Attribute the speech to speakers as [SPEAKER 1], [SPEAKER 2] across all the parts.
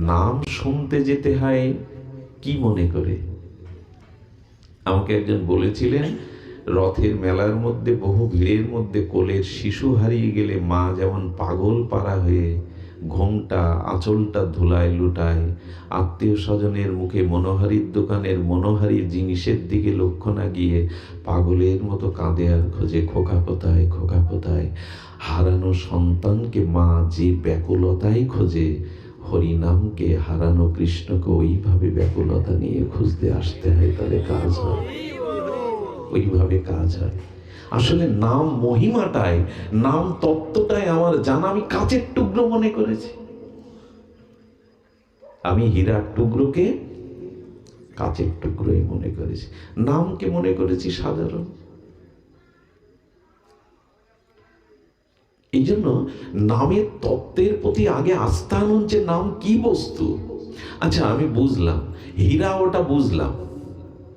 [SPEAKER 1] নাম শুনতে যেতে হয় কি মনে করে? আমাকে একজন বলেছিলেন, রথের মেলার মধ্যে, বহু ভিড়ের মধ্যে কোলের শিশু হারিয়ে গেলে মা যেমন পাগল পাড়া হয়ে ঘোমটা, আঁচলটা ধুলায় লুটায়, আত্মীয় স্বজনের মুখে মনোহারীর দোকানের মনোহারি জিনিসের দিকে লক্ষ্য না গিয়ে পাগলের মতো কাঁদে আর খোঁজে খোকা কোথায় খোকা কোথায়। হারানো সন্তানকে মা যে ব্যাকুলতাই খোঁজে হরিনামকে হারানো কৃষ্ণকে ওইভাবে ব্যাকুলতা নিয়ে খুঁজতে আসতে হয়, তাহলে কাজ হয়। ওইভাবে কাজ হয়। আসলে নাম মহিমাটাই, নাম তত্ত্বটাই আমার জানা, আমি কাচের টুকরো মনে করেছি। আমি হীরার টুকরোকে কাচের টুকরোই মনে করেছি। নামকে মনে করেছি সাধারণ। জন্য নামের তত্ত্বের প্রতি আগে আস্থা আনুন যে নাম কি বস্তু। আচ্ছা আমি বুঝলাম। হীরা ওটা বুঝলাম।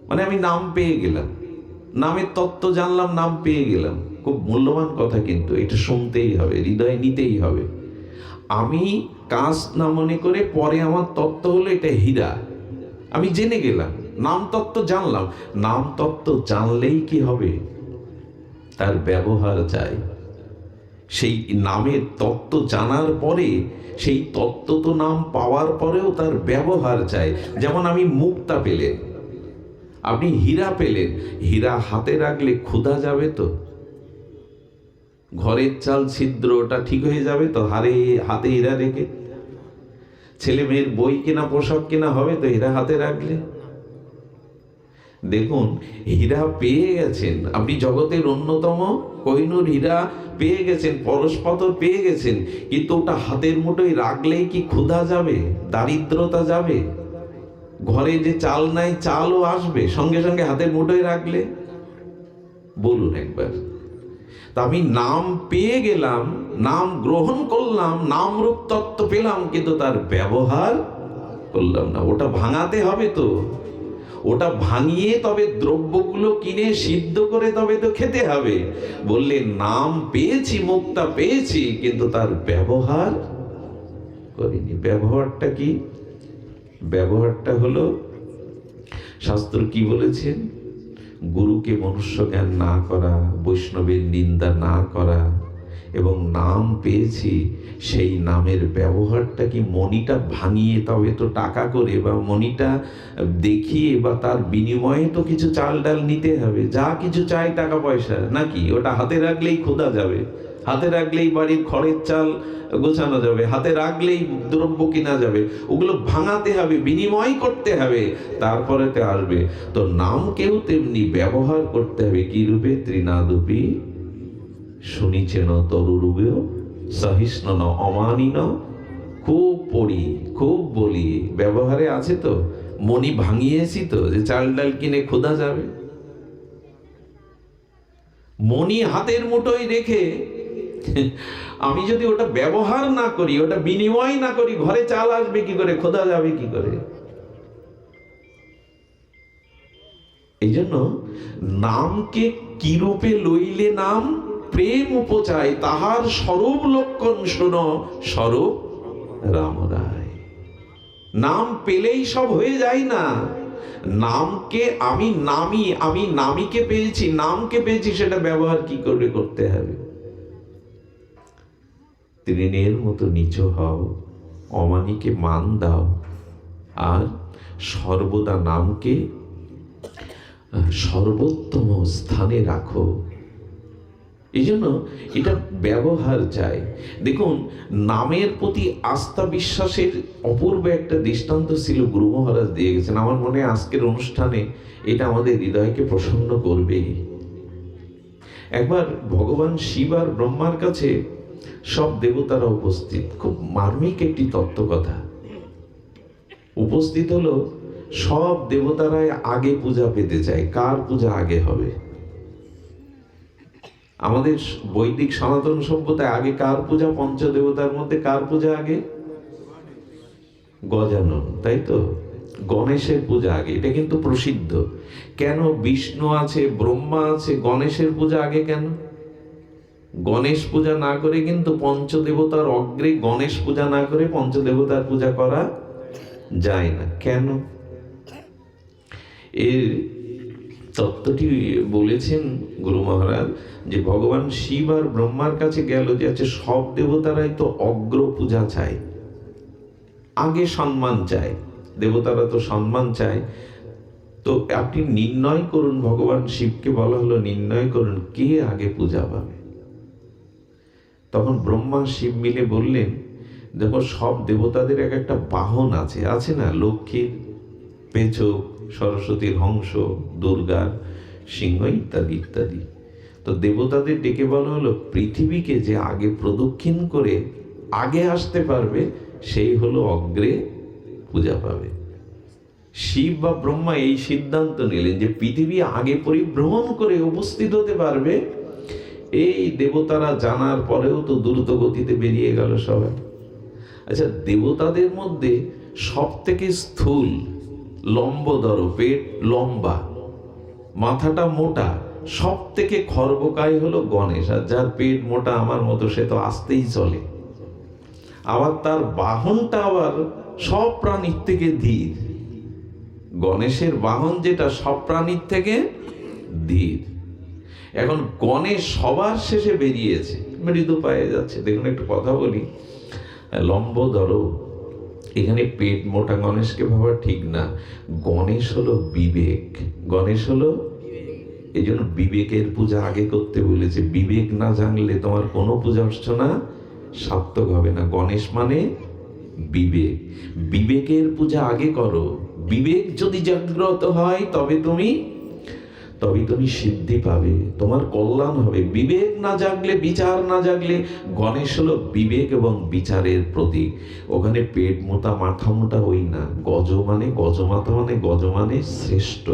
[SPEAKER 1] মানে আমি নাম পেয়ে গেলাম। নামের তত্ত্ব জানলাম, নাম পেয়ে গেলাম। খুব মূল্যবান কথা কিন্তু, এটা শুনতেই হবে, হৃদয়ে নিতেই হবে। আমি কাজ না মনে করে পরে আমার তত্ত্ব হলো এটা হীরা। আমি জেনে গেলাম, নাম তত্ত্ব জানলাম। নাম তত্ত্ব জানলেই কি হবে? তার ব্যবহার চাই। সেই নামের তত্ত্ব জানার পরে, সেই তত্ত্ব তো নাম পাওয়ার পরেও তার ব্যবহার চাই যেমন আমি মুক্তা পেলেন, আপনি হীরা পেলেন, হীরা হাতে রাখলে ক্ষুধা যাবে তো? ঘরের চাল ছিদ্র, ওটা ঠিক হয়ে যাবে তো? হারে হাতে হীরা রেখে? ছেলে মেয়ের বই কেনা, পোশাক কেনা হবে তো? হীরা হাতে রাখলে? দেখুন, হীরা পেয়ে গেছেন। আপনি জগতের অন্যতম কোহিনুর হীরা পেয়ে গেছেন, পরশপাথর পেয়ে গেছেন, কিন্তু ওটা হাতের মুঠোয় রাখলেই কি ক্ষুধা যাবে, দারিদ্রতা যাবে? ঘরে যে চাল নাই, চালও আসবে, সঙ্গে সঙ্গে হাতের মুঠোয় রাখলে? বলুন একবার। তা আমি নাম পেয়ে গেলাম, নাম গ্রহণ করলাম, নাম রূপ তত্ত্ব পেলাম, কিন্তু তার ব্যবহার করলাম না। ওটা ভাঙাতে হবে তো। ওটা ভাঙিয়ে তবে দ্রব্যগুলো কিনে সিদ্ধ করে তবে তো খেতে হবে। বললে, নাম পেয়েছি, মুক্তা পেয়েছি, কিন্তু তার ব্যবহার করিনি। ব্যবহারটা কি? ব্যবহারটা হলো, শাস্ত্র কি বলেছেন? গুরুকে মনুষ্য জ্ঞান না করা, বৈষ্ণবের নিন্দা না করা এবং নাম পেয়েছি, সেই নামের ব্যবহারটা কি মনিটা ভাঙিয়ে তবে তো টাকা করে বা মনিটা দেখিয়ে বা তার বিনিময়ে তো কিছু চাল ডাল নিতে হবে, যা কিছু চাই টাকা পয়সা, নাকি? ওটা হাতে রাখলেই খোদা যাবে, হাতে রাখলেই বাড়ির খড়ের চাল গোছানো যাবে, হাতে রাখলেই দ্রব্য কিনা যাবে, ওগুলো ভাঙাতে হবে, বিনিময় করতে হবে তারপরে তো আসবে। তো নাম কেউ তেমনি ব্যবহার করতে হবে, কি রূপে? ত্রিনাদুপি শুনিছেন তরুরূপেও? সহিষ্ণ ন অমানিন, খুব পড়ি, খুব বলি। ব্যবহারে আছে তো? মনি ভাঙিয়েছি তো যে চাল ডাল কিনে খোদা যাবে। মনি হাতের মুঠোয় রেখে আমি যদি ওটা ব্যবহার না করি, ওটা বিনিময় না করি, ঘরে চাল আসবে কি করে, খোদা যাবে কি করে? এই জন্য নামকে কি রূপে লইলে নাম? প্রেম উপচায় তাহার স্বরূপ লক্ষণ শোন, স্বরূপ রাম রায়। নাম পেলেই সব হয়ে যায় না। নামকে আমি নামি, আমি নামিকে পেয়েছি, নামকে পেয়েছি, সেটা ব্যবহার কি করে করতে হবে? তৃণের মতো নিচ হও, অমানিকে মান দাও, আর সর্বদা নামকে সর্বোত্তম স্থানে রাখো। এই জন্য এটা ব্যবহার চাই দেখুন, নামের প্রতি আস্থা বিশ্বাসের অপূর্ব একটা দৃষ্টান্ত ছিল গুরু মহারাজ দিয়ে গেছেন। আমার মনে আজকের অনুষ্ঠানে এটা আমাদের হৃদয়কে প্রসন্ন করবে। একবার ভগবান শিব আর ব্রহ্মার কাছে সব দেবতারা উপস্থিত। খুব মার্মিক একটি তত্ত্বকথা। উপস্থিত হলো, সব দেবতারাই আগে পূজা পেতে চায়। কার পূজা আগে হবে? আমাদের বৈদিক সনাতন সভ্যতায় আগে কার পূজা? পঞ্চদেবতার মধ্যে কার পূজা আগে? গজানন, তাই তো? গণেশের পূজা আগে, এটা কিন্তু প্রসিদ্ধ। কেন বিষ্ণু আছে, ব্রহ্মা আছে, গণেশের পূজা আগে কেন? গণেশ পূজা না করে কিন্তু পঞ্চদেবতার অগ্রে গণেশ পূজা না করে পঞ্চদেবতার পূজা করা যায় না। কেন? এর তত্ত্বটি বলেছেন গুরু মহারাজ যে ভগবান শিব আর ব্রহ্মার কাছে গেল যে আছে সব দেবতারাই তো অগ্র পূজা চায়, আগে সম্মান চায়, দেবতারা তো সম্মান চায়। তো আপনি নির্ণয় করুন, ভগবান শিবকে বলা হলো নির্ণয় করুন, কে আগে পূজা পাবে? তখন ব্রহ্মা শিব মিলে বললেন, দেখো সব দেবতাদের এক একটা বাহন আছে আছে না, লক্ষ্মীর পেচক সরস্বতীর হংস দুর্গার সিংহ ইত্যাদি ইত্যাদি। তো দেবতাদের ডেকে বলা হলো, পৃথিবীকে যে আগে প্রদক্ষিণ করে আগে আসতে পারবে, সেই হলো অগ্রে পূজা পাবে। শিব বা ব্রহ্মা এই সিদ্ধান্ত নিলেন যে পৃথিবী আগে পরিভ্রমণ করে উপস্থিত হতে পারবে। এই দেবতারা জানার পরেও তো দ্রুত গতিতে বেরিয়ে গেল সবাই। আচ্ছা দেবতাদের মধ্যে সব থেকে স্থূল লম্বদর পেট লম্বা, মাথাটা মোটা সব থেকে খর্বকায় হলো গণেশ, আর যার পেট মোটা আমার মতো, সে তো আসতেই চলে। আবার তার বাহনটা আবার সব প্রাণীর থেকে ধীর। গণেশের বাহন যেটা, সব প্রাণীর থেকে ধীর। এখন গণেশ সবার শেষে বেরিয়েছে, মৃদু পায়ে যাচ্ছে। দেখুন, একটু কথা বলি। লম্বদর এখানে পেট মোটা গণেশকে ভাবা ঠিক না। গণেশ হলো বিবেক। গণেশ হলো এই জন্য বিবেকের পূজা আগে করতে বলেছে। বিবেক না জানলে তোমার কোনো পূজা অর্চনা সার্থক হবে না। গণেশ মানে বিবেক। বিবেকের পূজা আগে করো। বিবেক যদি জাগ্রত হয় তবে তুমি তবে তুমি সিদ্ধি পাবে। তোমার কল্যাণ হবে। বিবেক না জাগলে, বিচার না জাগলে গণেশ হলো বিবেক এবং বিচারের প্রতীক। ওখানে পেট মোটা, মাথা মোটা ওই না। গজ মানে গজমাথা মানে গজ মানে শ্রেষ্ঠ।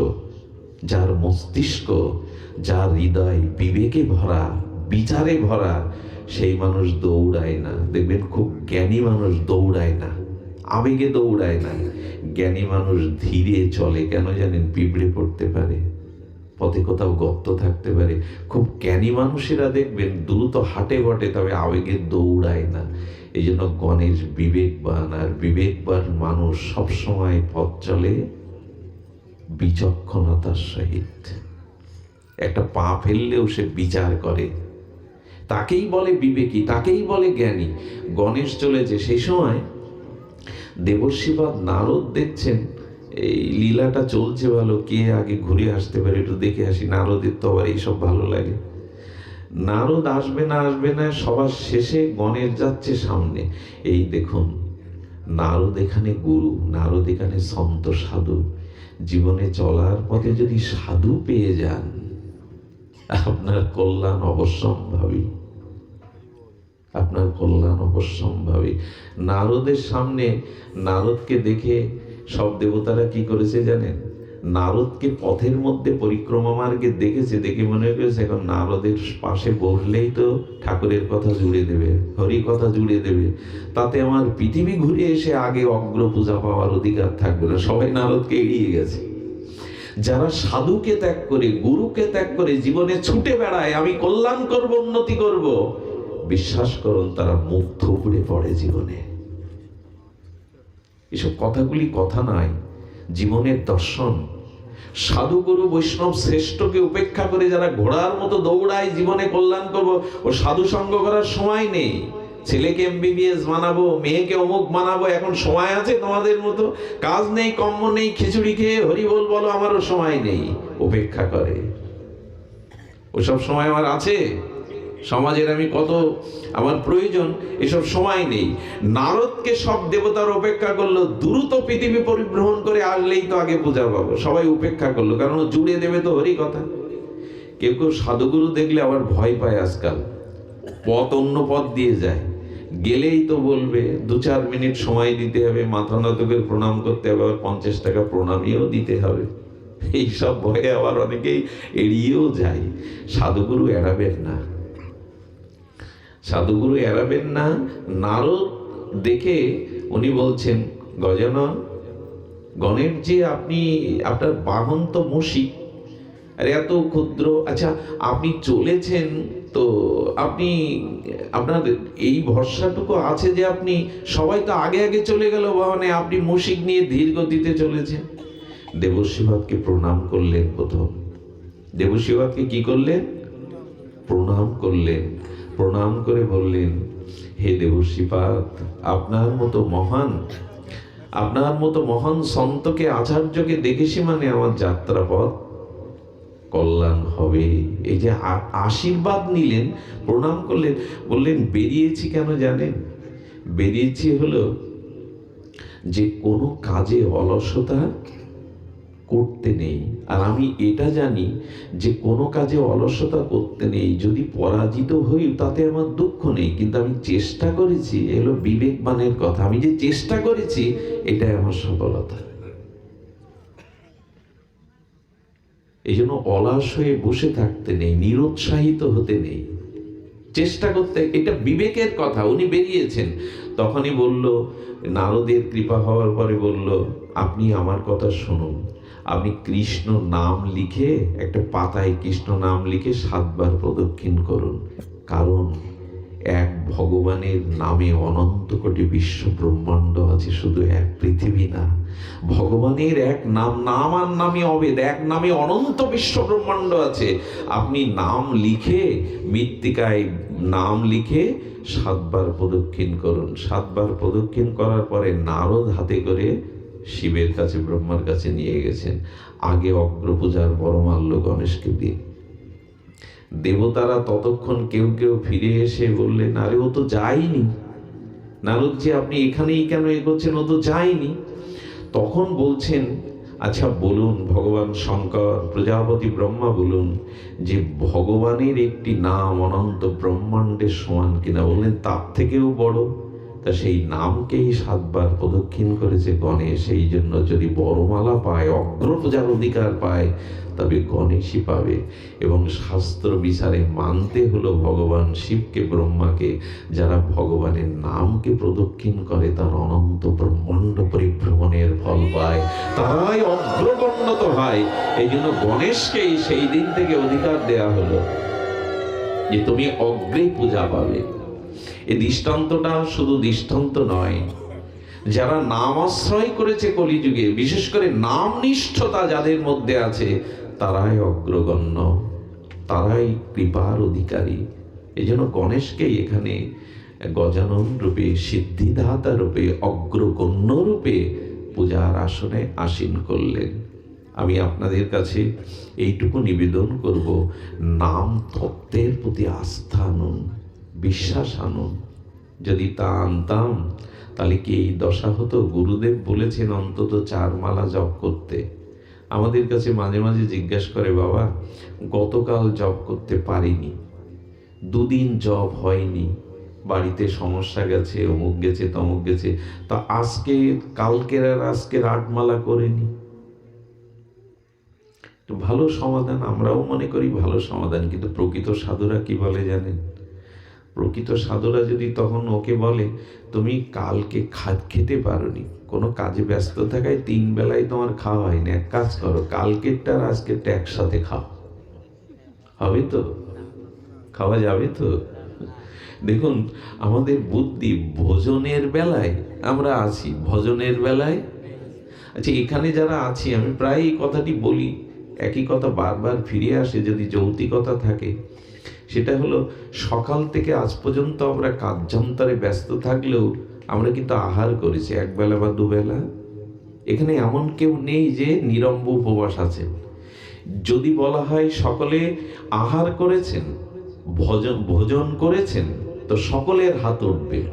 [SPEAKER 1] যার মস্তিষ্ক, যার হৃদয় বিবেকে ভরা, বিচারে ভরা, সেই মানুষ দৌড়ায় না। দেখবেন খুব জ্ঞানী মানুষ দৌড়ায় না। আবেগে দৌড়ায় না। জ্ঞানী মানুষ ধীরে চলে। কেন জানেন? পিঁপড়ে পড়তে পারে। পথে কোথাও গর্ত থাকতে পারে। খুব জ্ঞানী মানুষেরা দেখবেন দ্রুত হাটে ঘটে, তবে আবেগে দৌড়ায় না। এই জন্য গণেশ বিবেকবান আর বিবেকবান মানুষ সবসময় পথ চলে বিচক্ষণতার সহিত। একটা পা ফেললেও সে বিচার করে। তাকেই বলে বিবেকী, তাকেই বলে জ্ঞানী। গণেশ চলেছে। সেই সময় দেবর্ষিবাদ নারদ দেখছেন এই লীলাটা চলছে ভালো, কে আগে ঘুরে আসতে পারে একটু দেখে আসি। নারদের তো আবার এইসব ভালো লাগে। নারদ আসবে না আসবে না, সবার শেষে গণেশ যাচ্ছে সামনে। এই দেখুন, নারদ এখানে গুরু, নারদ এখানে সন্ত সাধু। জীবনে চলার পথে যদি সাধু পেয়ে যান, আপনার কল্যাণ অবশ্যম্ভাবী। আপনার কল্যাণ অবশ্যম্ভাবী। নারদের সামনে নারদকে দেখে সব দেবতারা কি করেছে জানেন? নারদকে পথের মধ্যে পরিক্রমা মার্গে দেখেছে, দেখে মনে করেছে, এখন নারদের পাশে বসলেই তো ঠাকুরের কথা জুড়ে দেবে, হরি কথা জুড়ে দেবে। তাতে আমার পৃথিবী ঘুরে এসে আগে অগ্র পূজা পাওয়ার অধিকার থাকবে না, সবাই নারদকে এড়িয়ে গেছে। যারা সাধুকে ত্যাগ করে, গুরুকে ত্যাগ করে জীবনে ছুটে বেড়ায়, আমি কল্যাণ করব, উন্নতি করব, বিশ্বাস করুন তারা মুখ থুবড়ে পড়ে জীবনে। এসব কথাগুলি কথা নয় জীবনের দর্শন। সাধুগুরু বৈষ্ণব শ্রেষ্ঠকে উপেক্ষা করে যারা ঘোড়ার মতো দৌড়ায় জীবনে কল্যাণ করব ও সাধু সঙ্গ করার সময় নেই। ছেলেকে এমবিবিএস বানাবো, মেয়েকে অমুক বানাবো, এখন সময় আছে তোমাদের মতো? কাজ নেই, কম্ম নেই, খিচুড়ি খেয়ে হরি বল বলো, আমারও সময় নেই। উপেক্ষা করে। ওসব সময় আমার আছে? সমাজের আমি কত আমার প্রয়োজন, এসব সময় নেই। নারদকে সব দেবতার অপেক্ষা করল, দ্রুত পৃথিবী পরিভ্রমণ করে আসলেই তো আগে পূজা পাবো। সবাই উপেক্ষা করল, কারণ জুড়ে দেবে তো হরি কথা। কেউ কেউ সাধুগুরু দেখলে আবার ভয় পায় আজকাল। পথ অন্য পথ দিয়ে যায়। গেলেই তো বলবে, দু চার মিনিট সময় দিতে হবে, মাথা নাতকের প্রণাম করতে হবে, আবার পঞ্চাশ টাকা প্রণামীও দিতে হবে। এইসব ভয়ে আবার অনেকেই এড়িয়েও যায়। সাধুগুরু এড়াবেন না। সাধুগুরু এড়াবেন না। নারদ দেখে উনি বলছেন, গজানন গণেশ যে আপনি, আপনার বাহন তো মুশিক আর এত ক্ষুদ্র। আচ্ছা আপনি চলেছেন তো আপনি, আপনার এই ভরসাটুকু আছে যে আপনি সবাই তো আগে আগে চলে গেল ভবনে আপনি মুশিক নিয়ে ধীর গতিতে চলেছেন। দেবশিবাদকে প্রণাম করলেন প্রথম। দেবশিবাদকে কি করলেন? প্রণাম করলেন। প্রণাম করে বললেন, হে দেবশিপাদ আপনার মতো মহান, আপনার মতো মহান সন্তকে আচার্যকে দেখেছি মানে আমার যাত্রাপথ। কল্যাণ হবে। এই যে আশীর্বাদ নিলেন, প্রণাম করলেন, বললেন, বেরিয়েছি কেন জানেন? বেরিয়েছি হলো যে কোনো কাজে অলসতা করতে নেই। আর আমি এটা জানি যে কোনো কাজে অলসতা করতে নেই। যদি পরাজিত হই তাতে আমার দুঃখ নেই। কিন্তু আমি চেষ্টা করেছি এলো বিবেকবানের কথা। আমি যে চেষ্টা করেছি এটাই আমার সফলতা। এই জন্য অলাস হয়ে বসে থাকতে নেই নিরুৎসাহিত হতে নেই। চেষ্টা করতে এটা বিবেকের কথা উনি বেরিয়েছেন। তখনই বলল নারদের কৃপা হওয়ার পরে বলল আপনি আমার কথা শুনুন। আপনি কৃষ্ণ নাম লিখে, একটা পাতায় কৃষ্ণ নাম লিখে সাতবার প্রদক্ষিণ করুন। কারণ এক ভগবানের নামে অনন্ত কোটি বিশ্ব ব্রহ্মাণ্ড আছে, শুধু এক পৃথিবী না। ভগবানের এক নাম নাম আর নামে অবেদ, এক নামে অনন্ত বিশ্ব ব্রহ্মাণ্ড আছে। আপনি নাম লিখে, মৃত্তিকায় নাম লিখে সাতবার প্রদক্ষিণ করুন। সাতবার প্রদক্ষিণ করার পরে নারদ হাতে করে শিবের কাছে, ব্রহ্মার কাছে নিয়ে গেছেন। আগে অগ্রপূজার পরমাল্য গণেশকে দিয়ে। দেবতারা ততক্ষণ কেউ কেউ ফিরে এসে বললেন, আরে, ও তো যায়নি। নারদজি, আপনি এখানেই কেন এগোচ্ছেন? ও তো যায়নি। তখন বলছেন আচ্ছা বলুন, ভগবান শঙ্কর, প্রজাপতি ব্রহ্মা, বলুন, যে ভগবানের একটি নাম অনন্ত ব্রহ্মাণ্ডের সমান কিনা বললেন, তার থেকেও বড়। তা সেই নামকেই সাতবার প্রদক্ষিণ করেছে গণেশ। সেই জন্য যদি বড়মালা পায় অগ্রপূজার অধিকার পায়, তবে গণেশই পাবে। এবং শাস্ত্র বিচারে মানতে হলো ভগবান শিবকে, ব্রহ্মাকে। যারা ভগবানের নামকে প্রদক্ষিণ করে, তার অনন্ত ব্রহ্মাণ্ড পরিভ্রমণের ফল পায়। তারাই অগ্রগণ্যত হয়। এই জন্য গণেশকেই সেই দিন থেকে অধিকার দেয়া হলো যে তুমি অগ্রে পূজা পাবে। এই দৃষ্টান্তটা শুধু দৃষ্টান্ত নয়। যারা নাম আশ্রয় করেছে কলিযুগে, বিশেষ করে নাম নিষ্ঠতা যাদের মধ্যে আছে, তারাই অগ্রগণ্য, তারাই কৃপার অধিকারী। এই জন্য গণেশকেই এখানে গজানন রূপে, সিদ্ধিদাতা রূপে, অগ্রগণ্য রূপে পূজার আসনে আসীন করলেন। আমি আপনাদের কাছে এইটুকু নিবেদন করব, নাম তত্ত্বের প্রতি আস্থা আনুন। বিশ্বাস আনো। যদি তা আনতাম তাহলে কি এই দশা হতো? গুরুদেব বলেছেন অন্তত চার মালা জপ করতে। আমাদের কাছে মাঝে মাঝে জিজ্ঞাসা করে, বাবা, গতকাল জপ করতে পারিনি। দুদিন জব হয়নি। বাড়িতে সমস্যা গেছে, অমুক গেছে, তমুক গেছে। তা আজকে, কালকের আর আজকের আটমালা করেনি। তো ভালো সমাধান, আমরাও মনে করি ভালো সমাধান, কিন্তু প্রকৃত সাধুরা কি বলে জানেন? প্রকৃত সাধুরা যদি তখন ওকে বলে, তুমি কালকে খাদ খেতে পারোনি, কোনো কাজে ব্যস্ত থাকায় তিন বেলায় তোমার খাওয়া হয়নি, এক কাজ করো, কালকেরটা আর আজকেরটা একসাথে খাও। হবে তো? খাওয়া যাবে তো? দেখুন, আমাদের বুদ্ধি ভোজনের বেলায় আমরা আছি, ভোজনের বেলায়। আচ্ছা এখানে যারা আছি, আমি প্রায় এই কথাটি বলি, একই কথা বারবার ফিরে আসে, যদি যৌতিকতা থাকে সেটা হলো সকাল থেকে আজ পর্যন্ত আমরা কার্যান্তরে ব্যস্ত থাকলেও আমরা কিন্তু আহার করেছি একবেলা বা দুবেলা। এখানে এমন কেউ নেই যে নিরম্ব উপবাস আছেন। যদি বলা হয় সকলে আহার করেছেন, ভজন, ভোজন করেছেন, তো সকলের হাত উঠবে।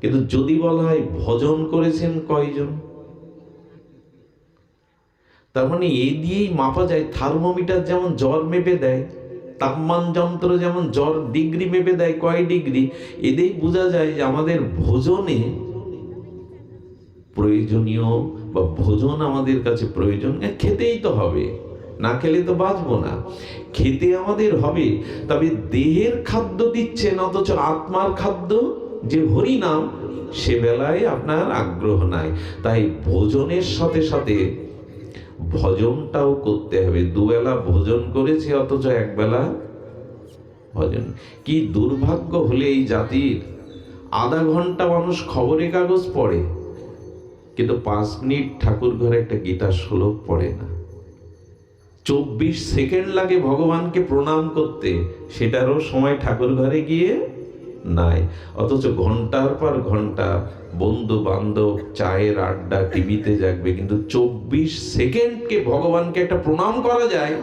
[SPEAKER 1] কিন্তু যদি বলা হয় ভজন করেছেন কয়জন? তার মানে এই দিয়েই মাপা যায়, থার্মোমিটার যেমন জ্বর মেপে দেয় তাপমান যন্ত্র যেমন জ্বর ডিগ্রি মেপে দেয় কয় ডিগ্রি এতেই বোঝা যায় যে আমাদের ভোজনে প্রয়োজনীয় বা ভোজন আমাদের কাছে প্রয়োজন। খেতেই তো হবে, না খেলে তো বাঁচবো না। খেতে আমাদের হবে, তবে দেহের খাদ্য দিচ্ছেন অথচ আত্মার খাদ্য যে হরি নাম সে বেলায় আপনার আগ্রহ নাই। তাই ভোজনের সাথে সাথে ভজনটাও করতে হবে। দুবেলা ভোজন করেছে, অথচ একবেলা ভজন। কি দুর্ভাগ্য হলে এই জাতির। আধা ঘণ্টা মানুষ খবরে কাগজ পড়ে, কিন্তু পাঁচ মিনিট ঠাকুর ঘরে একটা গীতার শ্লোক পড়ে না। চব্বিশ সেকেন্ড লাগে ভগবানকে প্রণাম করতে, সেটারও সময় ঠাকুর ঘরে গিয়ে নাই। অথচ ঘণ্টার পর ঘণ্টা বন্ধু বান্ধব চায়ের আড্ডা, টিভিতে যাকবে কিন্তু চব্বিশ সেকেন্ডকে ভগবানকে একটা প্রণাম করা যায়।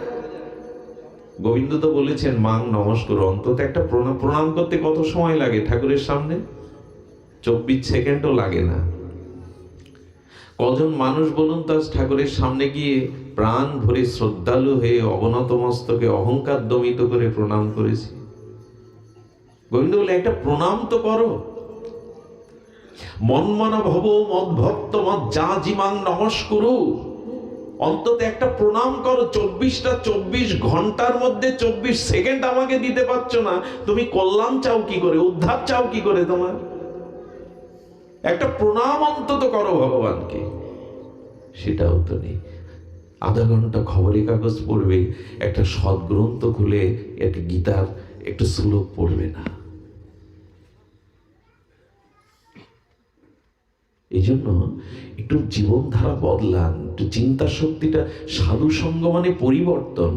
[SPEAKER 1] গোবিন্দ তো বলেছেন, মাং নমস্কার। অন্তত একটা প্রণাম প্রণাম করতে কত সময় লাগে ঠাকুরের সামনে? চব্বিশ সেকেন্ডও লাগে না। কজন মানুষ বলুন তো ঠাকুরের সামনে গিয়ে প্রাণ ভরে শ্রদ্ধালু হয়ে অবনত মস্তকে অহংকার দমিত করে প্রণাম করেছি। গোবিন্দ বলে একটা প্রণাম তো করো। মনমনা ভব, মদভক্ত মদ যা জিমাং নমস্কুরু। অন্তত একটা প্রণাম করো, চব্বিশটা চব্বিশ ঘণ্টার মধ্যে চব্বিশ সেকেন্ড আমাকে দিতে পারছ না। তুমি কল্যাণ চাও কি করে, উদ্ধার চাও কি করে তোমার? একটা প্রণাম অন্তত করো ভগবানকে। সেটাও তো নেই। আধা ঘণ্টা খবরের কাগজ পড়বে, একটা সদ্গ্রন্থ খুলে একটা গীতার একটু শ্লোক পড়বে না। এই জন্য একটু জীবনধারা বদলান, একটু চিন্তা শক্তিটা সাধু সঙ্গ মানে পরিবর্তন।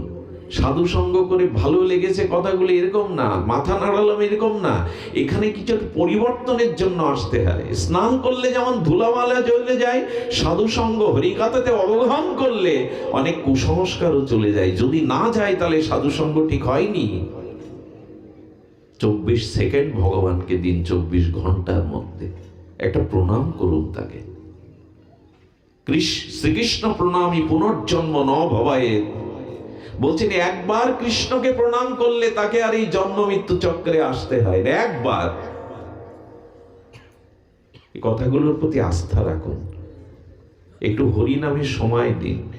[SPEAKER 1] সাধু সঙ্গ করে ভালো লেগেছে কথাগুলো এরকম না, মাথা নাড়ালাম এরকম না। এখানে কিছু পরিবর্তনের জন্য আসতে হয়। স্নান করলে যেমন ধুলামালা জ্বলে যায় সাধু সঙ্গ হরিকাতাতে অবগাহন করলে অনেক কুসংস্কারও চলে যায়। যদি না যায় তাহলে সাধু সঙ্গ ঠিক হয়নি। চব্বিশ সেকেন্ড ভগবানকে দিন চব্বিশ ঘণ্টার মধ্যে। একটা প্রণাম করুন তাকে। শ্রীকৃষ্ণ প্রণামী পুনর্জন্ম ন ভবায়ে। বলছেন, একবার কৃষ্ণকে প্রণাম করলে তাকে আর এই জন্ম মৃত্যু চক্রে আসতে হয় একবার। কথাগুলোর প্রতি আস্থা রাখুন। একটু হরিনামে সময় দিন।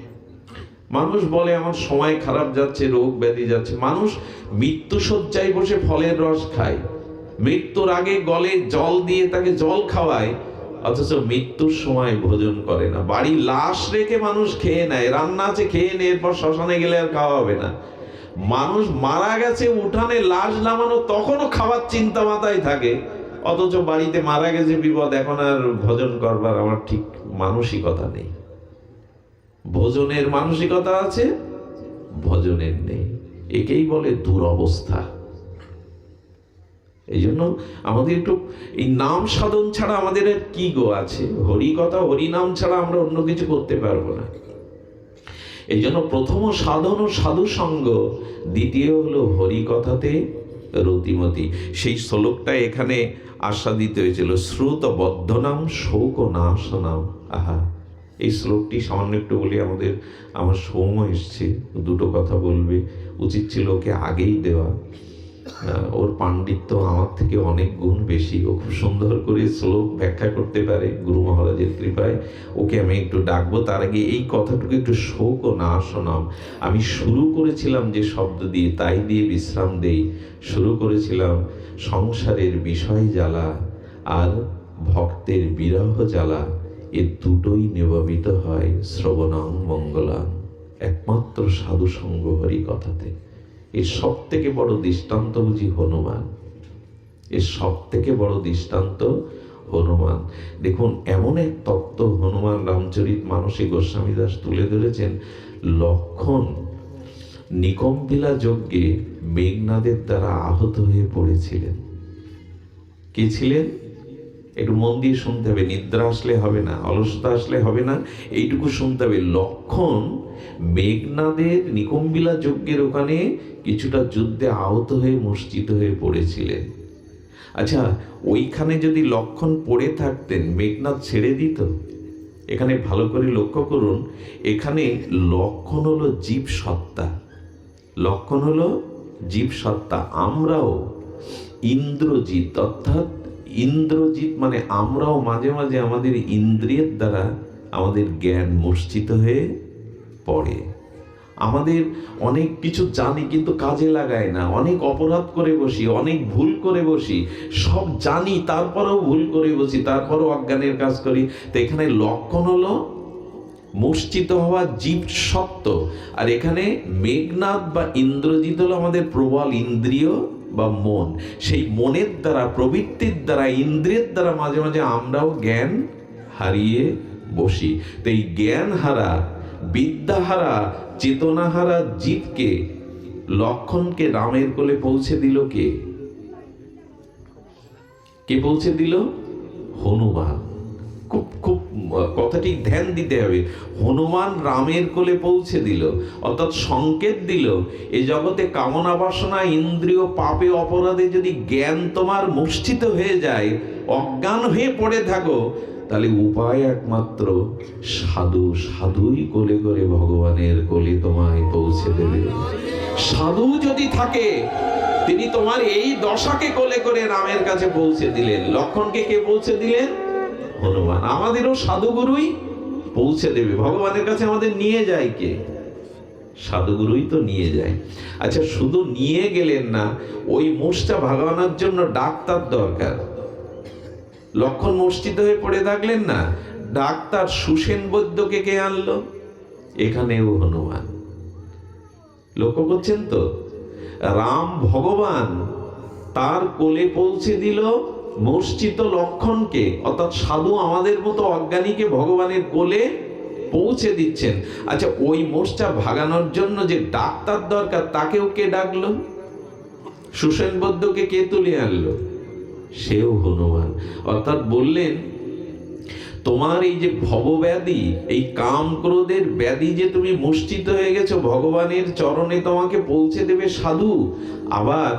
[SPEAKER 1] মানুষ বলে, আমার সময় খারাপ যাচ্ছে, রোগ ব্যাধি যাচ্ছে। মানুষ মৃত্যু শয্যায় বসে ফলের রস খায়। মৃত্যুর আগে গলে জল দিয়ে তাকে জল খাওয়ায়, অথচ মৃত্যুর সময় ভোজন করে না। বাড়ি লাশ রেখে মানুষ খেয়ে নেয়, রান্না আছে, খেয়ে নেয় এরপর শ্মশানে গেলে আর খাওয়া হবে না। মানুষ মারা গেছে, উঠানে লাশ নামানো তখনও খাবার চিন্তা মাথায় থাকে, অথচ বাড়িতে মারা গেছে বিপদ, এখন আর ভোজন করবার আমার ঠিক মানসিকতা নেই। ভোজনের মানসিকতা আছে, ভজনের নেই। একেই বলে দুরবস্থা। এই জন্য আমাদের একটু এই নাম সাধন ছাড়া আমাদের আর কি গো আছে? হরি কথা, হরি নাম ছাড়া আমরা অন্য কিছু করতে পারব না। এই জন্য প্রথম সাধন ও সাধু সঙ্গ, দ্বিতীয় হলো হরি কথাতে রতিমতি। সেই শ্লোকটা এখানে আস্বাদিত হয়েছিল, শ্রুত বদ্ধনাম শোক নাশনাম। আহা, এই শ্লোকটি সামান্য একটু বলি, আমাদের, আমার সৌম এসছে, দুটো কথা বলবে। উচিত ছিল ওকে আগেই দেওয়া। ওর পাণ্ডিত্য আমার থেকে অনেক গুণ বেশি। ও খুব সুন্দর করে শ্লোক ব্যাখ্যা করতে পারে গুরু মহারাজের কৃপায়। ওকে আমি একটু ডাকবো, তার আগে এই কথাটুকু একটু শোক ও না শোনাম আমি শুরু করেছিলাম যে শব্দ দিয়ে, তাই দিয়ে বিশ্রাম দেই। শুরু করেছিলাম সংসারের বিষয় জ্বালা আর ভক্তের বিরহ জ্বালা। এ দুটোই নিবাবিত হয় শ্রবণাং মঙ্গলাং। একমাত্র সাধু সঙ্গ হরি কথাতে। এর সব থেকে বড় দৃষ্টান্ত বুঝি হনুমান। এর সব থেকে বড় দৃষ্টান্ত হনুমান। দেখুন, এমন এক তত্ত্ব হনুমান রামচরিত মানসী গোস্বামী দাস তুলে ধরেছেন, লক্ষণ নিকম্পিলা যজ্ঞে মেঘনাদের দ্বারা আহত হয়ে পড়েছিলেন। কে ছিলেন? একটু মন দিয়ে শুনতে হবে, নিদ্রা আসলে হবে না, অলসতা আসলে হবে না, এইটুকু শুনতে হবে। লক্ষণ মেঘনাদের নিকম্বিলা যজ্ঞের ওখানে কিছুটা যুদ্ধে আহত হয়ে মসজিদ হয়ে পড়েছিলেন। আচ্ছা ওইখানে যদি লক্ষণ পড়ে থাকতেন মেঘনাথ ছেড়ে দিত? এখানে ভালো করে লক্ষ্য করুন, এখানে লক্ষণ হলো জীব সত্তা লক্ষণ হলো জীব সত্তা আমরাও ইন্দ্রজিৎ, অর্থাৎ ইন্দ্রজিৎ মানে আমরাও মাঝে মাঝে আমাদের ইন্দ্রিয়ের দ্বারা আমাদের জ্ঞান মূর্ছিত হয়ে পড়ে। আমাদের অনেক কিছু জানি কিন্তু কাজে লাগায় না। অনেক অপরাধ করে বসি, অনেক ভুল করে বসি। সব জানি, তারপরেও ভুল করে বসি, তারপরেও অজ্ঞানের কাজ করি। তো এখানে লক্ষণ হলো মূর্ছিত হওয়া জীব সত্য। আর এখানে মেঘনাথ বা ইন্দ্রজিৎ হলো আমাদের প্রবল ইন্দ্রিয়। বা মন, সেই মনের দ্বারা, প্রবৃত্তির দ্বারা, ইন্দ্রিয়ের দ্বারা মাঝে মাঝে আমরাও জ্ঞান হারিয়ে বসি। তো এই জ্ঞান হারা, বিদ্যা হারা, চেতনা হারা জীবকে, লক্ষণকে রামের কোলে পৌঁছে দিল কে? কে পৌঁছে দিল? হনুমান। খুব খুব কথাটি ধ্যান দিতে হবে। হনুমান রামের কোলে পৌঁছে দিল, অর্থাৎ সংকেত দিল, এ জগতে কামনা বাসনা ইন্দ্রিয় পাপে অপরাধে যদি জ্ঞান তোমার মুষ্ঠিত হয়ে যায়, অজ্ঞান হয়ে পড়ে থাকো, তাহলে উপায় একমাত্র, সাধু সাধুই কোলে করে ভগবানের কোলে তোমায় পৌঁছে দেবে। সাধু যদি থাকে, তিনি তোমার এই দশাকে কোলে করে রামের কাছে পৌঁছে দিলেন। লক্ষণকে কে পৌঁছে দিলেন? হনুমান। আমাদেরও সাধুগুরুই পৌঁছে দেবে। ভগবানের কাছে আমাদের নিয়ে যায় কে? সাধুগুরুই তো নিয়ে যায়। আচ্ছা শুধু নিয়ে গেলেন না, ওই মোষটা ভাগানোর জন্য ডাক্তার দরকার। লক্ষণ মসজিদ হয়ে পড়ে থাকলেন না, ডাক্তার সুসেন বৈদ্যকে কে আনলো? এখানেও হনুমান। লক্ষ্য করছেন তো? রাম ভগবান তার কোলে পৌঁছে দিল মসজিদ লক্ষণকে, অর্থাৎ সাধু আমাদের মতো অজ্ঞানীকে ভগবানের কোলে পৌঁছে দিচ্ছেন। আচ্ছা ওই মোষটা ভাগানোর জন্য যে ডাক্তার দরকার, তাকেও কে ডাকলো? সুসেন বৈদ্যকে কে তুলে আনলো? সেও হনুমান। অর্থাৎ বললেন, তোমার এই যে ভবব্যাধি, এই কাম ক্রোধের ব্যাধি যে তুমি মুষ্টিত হয়ে গেছো, ভগবানের চরণে তোমাকে পৌঁছে দেবে সাধু, আবার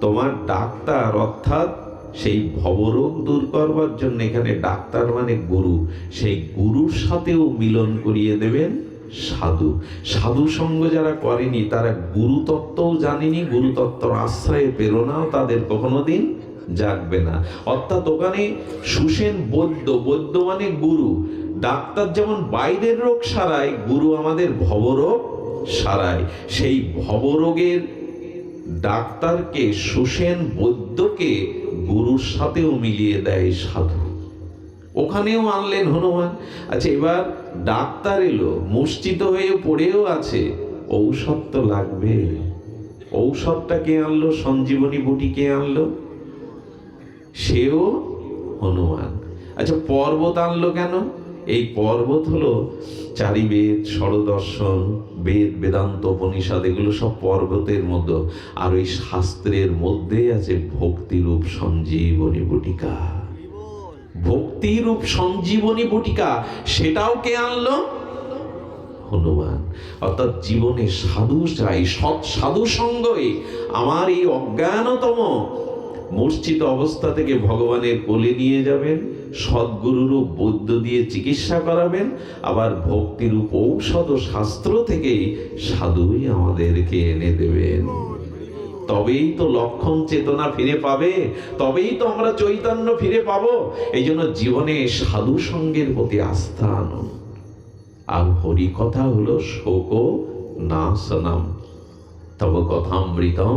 [SPEAKER 1] তোমার ডাক্তার, অর্থাৎ সেই ভবরোগ দূর করবার জন্য এখানে ডাক্তার মানে গুরু। সেই গুরুর সাথেও মিলন করিয়ে দেবেন সাধু। সাধু সঙ্গ যারা করেনি, তারা গুরুতত্ত্বও জানেনি, গুরুতত্ত্বর আশ্রয়ে প্রেরণাও তাদের কখনো দিন জাগবে না। অর্থাৎ ওখানে সুসেন বৈদ্য বৈদ্য মানে গুরু। ডাক্তার যেমন বাইরের রোগ সারায়, গুরু আমাদের ভবরোগ সারায়। সেই ভবরোগের ডাক্তারকে সুসেন বৈদ্যকে গুরুর সাথেও মিলিয়ে দেয় সাধু। ওখানেও আনলেন হনুমান। আচ্ছা এবার ডাক্তার এলো, মুষ্টিত হয়ে পড়েও আছে। ঔষধ তো লাগবে। ঔষধটা কে আনলো? সঞ্জীবনী বুটি কে আনলো? সেও হনুমান। আচ্ছা পর্বত আনলো কেন? এই পর্বত হলো চারিবেদ, ষড়দর্শন, বেদ, বেদান্ত, উপনিষদ, এগুলো সব পর্বতের মধ্যে। আর ওই শাস্ত্রের মধ্যেই আছে ভক্তিরূপ সঞ্জীবনী বটিকা। ভক্তিরূপ সঞ্জীবনী বটিকা, সেটাও কে আনলো? হনুমান। অর্থাৎ জীবনে সাধু চাই, সৎ সাধু সঙ্গই আমার এই অজ্ঞানতম মূর্ছিত অবস্থা থেকে ভগবানের কোলে নিয়ে যাবেন, সদ্গুরুরূপ বৈদ্য দিয়ে চিকিৎসা করাবেন, আবার ভক্তিরূপ ঔষধ ও শাস্ত্র থেকেই সাধুই আমাদেরকে এনে দেবেন। তবেই তো লক্ষণ চেতনা ফিরে পাবে, তবেই তো আমরা চৈতন্য ফিরে পাবো। এই জন্য জীবনে সাধু সঙ্গের প্রতি আস্থা আনুন। আর হরি কথা হলো শোক নাশনম তব কথামৃতম,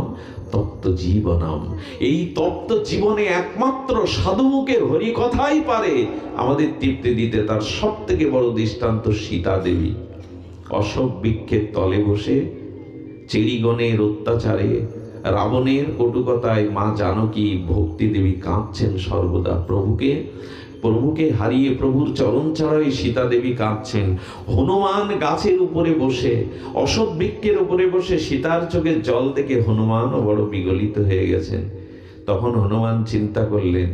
[SPEAKER 1] তপ্ত জীবনম। এই তপ্ত জীবনে একমাত্র সাধুমুখের হরি কথাই পারে। আমাদের তৃপ্তি দিতে তার সব থেকে বড় দৃষ্টান্ত সীতা দেবী অশোক বৃক্ষের তলে বসে, চেরিগণের অত্যাচারে, রাবণের কটুকতায় মা জানকী ভক্তি দেবী কাঁদছেন সর্বদা প্রভুকে। প্রভুকে হারিয়ে প্রভুর চরণ ছাড়াই সীতা দেবী কাঁদছেন। হনুমান গাছের উপরে বসে, অশোক বৃক্ষের উপরে বসে সীতার চোখে জল দেখে হনুমানও বড় বিগলিত হয়ে গেছেন। তখন হনুমান চিন্তা করলেন,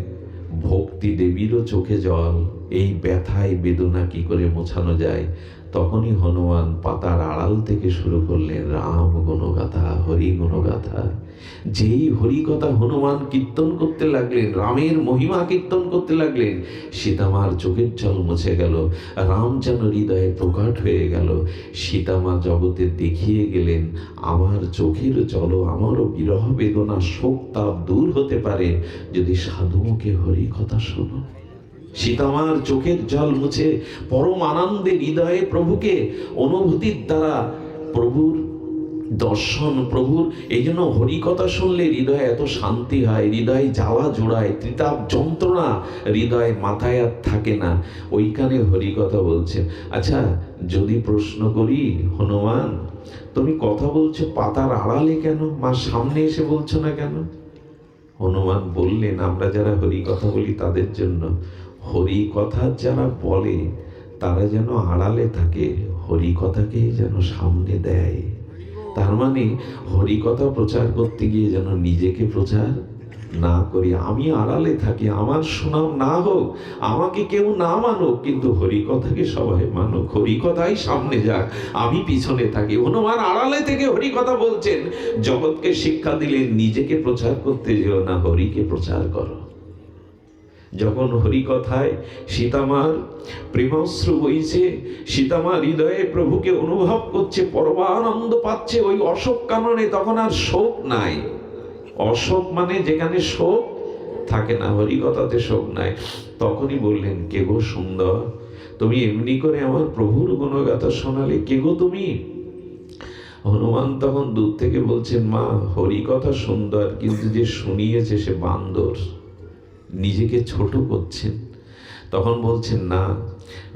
[SPEAKER 1] ভক্তি দেবীরও চোখে জল, এই ব্যথায় বেদনা কি করে মোছানো যায়? তখনই হনুমান পাতার আড়াল থেকে শুরু করলেন রাম গুণগাথা, হরি গুণগাথা। যেই হরিকথা হনুমান কীর্তন করতে লাগলেন, রামের মহিমা কীর্তন করতে লাগলেন, সীতামার চোখের জল মুছে গেল, রাম যেন হৃদয়ে প্রকাট হয়ে গেল। সীতামা জগতে দেখিয়ে গেলেন, আমার চোখের জল আমারও বিরহ বেদনা, শোক তাপ দূর হতে পারে। যদি সাধুমুখে হরি কথা শোনো। সীতামার চোখের জল মুছে পরম আনন্দে হৃদয়ে প্রভুকে অনুভূতির দ্বারা প্রভুর দর্শন, প্রভুর এই জন্য হরিকথা শুনলে হৃদয়ে এত শান্তি হয়, হৃদয়ে জ্বালা জোড়ায়, ত্রিতাপ যন্ত্রণা হৃদয়ে মাথায় আর থাকে না। ওইখানে হরিকথা বলছেন আচ্ছা যদি প্রশ্ন করি, হনুমান, তুমি কথা বলছো পাতার আড়ালে কেন? মা সামনে এসে বলছো না কেন? হনুমান বললেন, আমরা যারা হরি কথা বলি তাদের জন্য হরি কথা যারা বলে, তারা যেন আড়ালে থাকে, হরি কথাকেই যেন সামনে দেয়। তার মানে হরি কথা প্রচার করতে গিয়ে যেন নিজেকে প্রচার না করি। আমি আড়ালে থাকি, আমার সুনাম না হোক, আমাকে কেউ না মানুক, কিন্তু হরি কথাকে সবাই মানুক। হরি কথাই সামনে যাক, আমি পিছনে থাকি। হনুমান আড়ালে থেকে হরি কথা বলছেন। জগৎকে শিক্ষা দিলেন নিজেকে প্রচার করতে যেও না, হরিকে প্রচার করো। যখন হরি কথায় সীতামার প্রেমাশ্রু বইছে সীতামা হৃদয়ে প্রভুকে অনুভব করছে, পরমানন্দ পাচ্ছে ওই অশোক কাননে, তখন আর শোক নাই। অশোক মানে যেখানে শোক থাকে না, হরিকথাতে শোক নাই। তখনই বললেন, কে গো সুন্দর, তুমি এমনি করে আমার প্রভুর গুণগাথা শোনালে, কে গো তুমি? হনুমান তখন দূর থেকে বলছেন, মা হরি কথা সুন্দর, কিন্তু যে শুনিয়েছে সে বান্দর। নিজেকে ছোট করছেন, তখন বলছেন, না,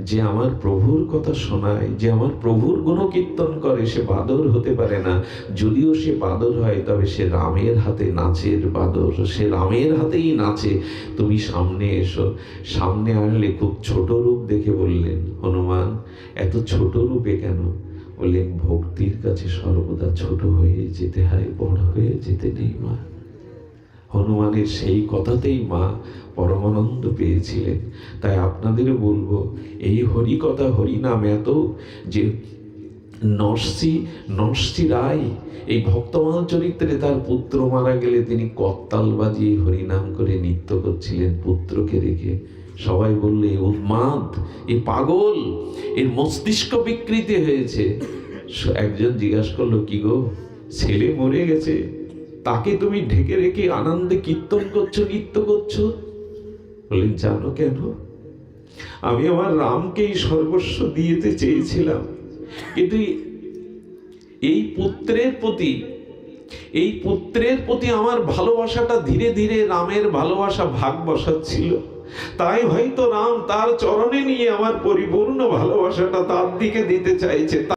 [SPEAKER 1] যে আমার প্রভুর কথা শোনায়, যে আমার প্রভুর গুণকীর্তন করে, সে বাদর হতে পারে না। যদিও সে বাদর হয়, তবে সে রামের হাতে নাচের বাদর। সে রামের হাতেই নাচে। তুমি সামনে এসো। সামনে আসলে খুব ছোট রূপ দেখে বললেন, হনুমান, এত ছোট রূপে কেন? বললেন, ভক্তির কাছে সর্বদা ছোট হয়ে যেতে হয়, বড় হয়ে যেতে নেই মা। হনুমানের সেই কথাতেই মা পরমানন্দ পেয়েছিলেন। তাই আপনাদের বলব, এই হরি কথা হরিনাম এত যে নরসি নরসি রায়, এই ভক্তমান চরিত্রে তার পুত্র মারা গেলে তিনি করতাল বাজিয়ে হরিনাম করে নৃত্য করছিলেন পুত্রকে রেখে। সবাই বললে, "এ উন্মাদ, এ পাগল, এর মস্তিষ্ক বিকৃতি হয়েছে। একজন জিজ্ঞাসা করল, কি গো, ছেলে মরে গেছে? তাকে তুমি ঢেকে রেখে আনন্দে কীর্তন করছ, নৃত্য করছ? বললেন, জানো কেন? আমি আমার রামকেই সর্বস্ব দিয়েতে চেয়েছিলাম। কিন্তু এই পুত্রের প্রতি, এই পুত্রের প্রতি আমার ভালোবাসাটা ধীরে ধীরে রামের ভালোবাসা ভাগ বসাচ্ছিল। তাই হয়তো রাম তার চরণে নিয়ে আমার পরিপূর্ণ ভালোবাসাটা তার দিকে দিতে চাইছে।